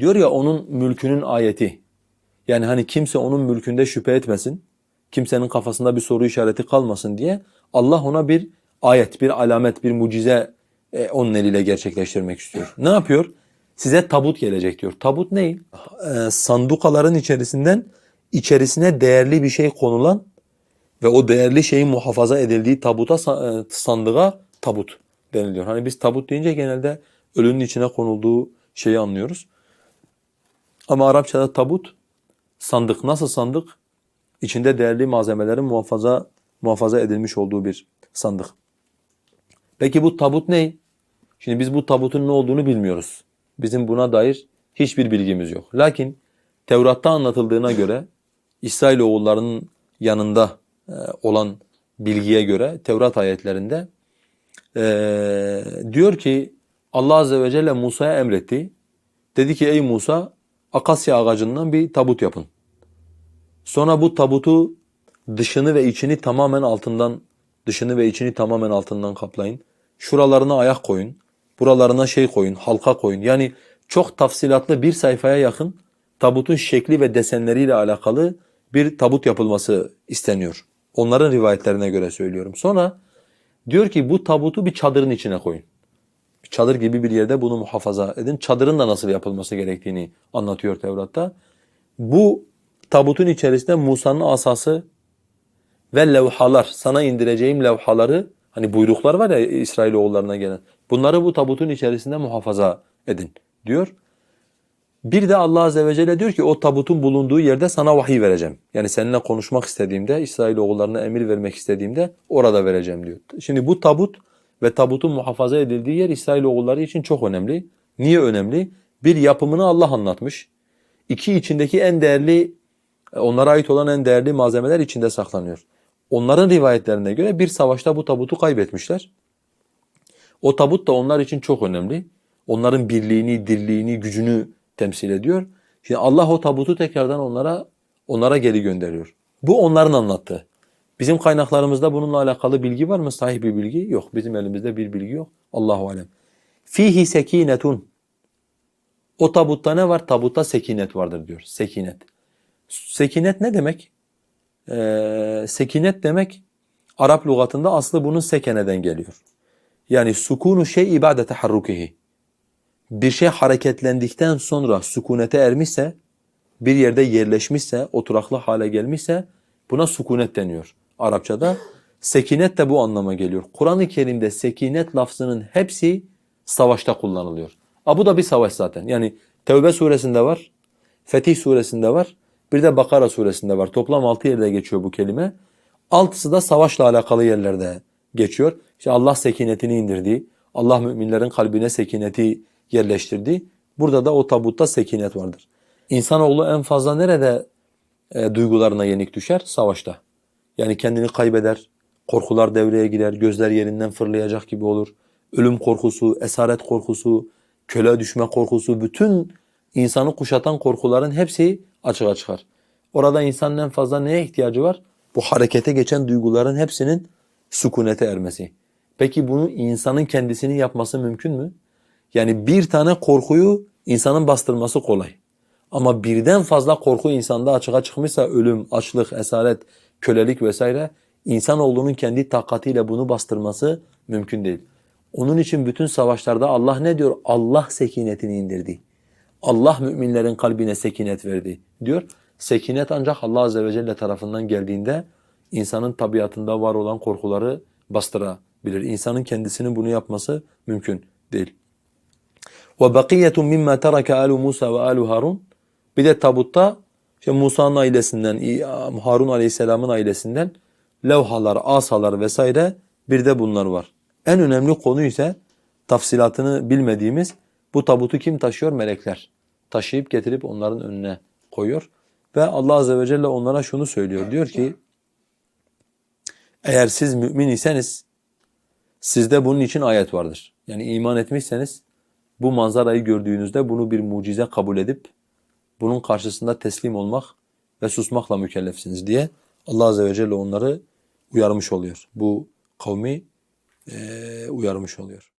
Diyor ya onun mülkünün ayeti. Yani hani kimse onun mülkünde şüphe etmesin. Kimsenin kafasında bir soru işareti kalmasın diye Allah ona bir ayet, bir alamet, bir mucize e, onun eliyle gerçekleştirmek istiyor. Ne yapıyor? Size tabut gelecek diyor. Tabut ne? E, sandukaların içerisinden içerisine değerli bir şey konulan ve o değerli şeyin muhafaza edildiği tabuta e, sandığa tabut deniliyor. Hani biz tabut deyince genelde ölünün içine konulduğu şeyi anlıyoruz. Ama Arapçada tabut sandık. Nasıl sandık? İçinde değerli malzemelerin muhafaza muhafaza edilmiş olduğu bir sandık. Peki bu tabut ne? Şimdi biz bu tabutun ne olduğunu bilmiyoruz. Bizim buna dair hiçbir bilgimiz yok. Lakin Tevrat'ta anlatıldığına göre İsrailoğullarının yanında e, olan bilgiye göre Tevrat ayetlerinde e, diyor ki Allah Azze ve Celle Musa'ya emretti. Dedi ki ey Musa akasya ağacından bir tabut yapın. Sonra bu tabutu dışını ve içini tamamen altından dışını ve içini tamamen altından kaplayın. Şuralarına ayak koyun. Buralarına şey koyun, halka koyun. Yani çok tafsilatlı bir sayfaya yakın tabutun şekli ve desenleriyle alakalı bir tabut yapılması isteniyor. Onların rivayetlerine göre söylüyorum. Sonra diyor ki bu tabutu bir çadırın içine koyun. Çadır gibi bir yerde bunu muhafaza edin. Çadırın da nasıl yapılması gerektiğini anlatıyor Tevrat'ta. Bu tabutun içerisinde Musa'nın asası ve levhalar, sana indireceğim levhaları, hani buyruklar var ya İsrailoğullarına gelen. Bunları bu tabutun içerisinde muhafaza edin diyor. Bir de Allah Azze ve Celle diyor ki o tabutun bulunduğu yerde sana vahiy vereceğim. Yani seninle konuşmak istediğimde, İsrailoğullarına emir vermek istediğimde orada vereceğim diyor. Şimdi bu tabut ve tabutun muhafaza edildiği yer İsrailoğulları için çok önemli. Niye önemli? Bir yapımını Allah anlatmış. İki içindeki en değerli, onlara ait olan en değerli malzemeler içinde saklanıyor. Onların rivayetlerine göre bir savaşta bu tabutu kaybetmişler. O tabut da onlar için çok önemli. Onların birliğini, dirliğini, gücünü temsil ediyor. Şimdi Allah o tabutu tekrardan onlara onlara geri gönderiyor. Bu onların anlattığı. Bizim kaynaklarımızda bununla alakalı bilgi var mı? Sahih bir bilgi yok. Bizim elimizde bir bilgi yok. Allahu alem. Fihi sekinetun. O tabutta ne var? Tabutta sekinet vardır diyor. Sekinet. Sekinet ne demek? Ee, sekinet demek Arap lügatında aslı bunun sekeneden geliyor. Yani sukunu şey ibade taharrukihi. Bir şey hareketlendikten sonra sükunete ermişse, bir yerde yerleşmişse, oturaklı hale gelmişse buna sükunet deniyor Arapçada. Sekinet de bu anlama geliyor. Kur'an-ı Kerim'de sekinet lafzının hepsi savaşta kullanılıyor. A bu da bir savaş zaten. Yani Tevbe suresinde var, Fetih suresinde var, bir de Bakara suresinde var. Toplam altı yerde geçiyor bu kelime. Altısı da savaşla alakalı yerlerde geçiyor. İşte Allah sekinetini indirdi. Allah müminlerin kalbine sekineti yerleştirdi. Burada da o tabutta sekinet vardır. İnsanoğlu en fazla nerede e, duygularına yenik düşer? Savaşta. Yani kendini kaybeder, korkular devreye girer, gözler yerinden fırlayacak gibi olur. Ölüm korkusu, esaret korkusu, köle düşme korkusu, bütün insanı kuşatan korkuların hepsi açığa çıkar. Orada insanın en fazla neye ihtiyacı var? Bu harekete geçen duyguların hepsinin sükunete ermesi. Peki bunu insanın kendisinin yapması mümkün mü? Yani bir tane korkuyu insanın bastırması kolay. Ama birden fazla korku insanda açığa çıkmışsa ölüm, açlık, esaret, kölelik vesaire insanoğlunun kendi takatiyle bunu bastırması mümkün değil. Onun için bütün savaşlarda Allah ne diyor? Allah sekinetini indirdi. Allah müminlerin kalbine sekinet verdi diyor. Sekinet ancak Allah azze ve celle tarafından geldiğinde insanın tabiatında var olan korkuları bastırabilir. İnsanın kendisinin bunu yapması mümkün değil. Ve bakiyetun mimma teraka alu Musa ve alu Harun. Bir de tabutta işte Musa'nın ailesinden, Harun Aleyhisselam'ın ailesinden levhalar, asalar vesaire bir de bunlar var. En önemli konu ise tafsilatını bilmediğimiz bu tabutu kim taşıyor? Melekler. Taşıyıp getirip onların önüne koyuyor. Ve Allah Azze ve Celle onlara şunu söylüyor. Diyor ki eğer siz mümin iseniz sizde bunun için ayet vardır. Yani iman etmişseniz bu manzarayı gördüğünüzde bunu bir mucize kabul edip bunun karşısında teslim olmak ve susmakla mükellefsiniz diye Allah Azze ve Celle onları uyarmış oluyor. Bu kavmi eee uyarmış oluyor.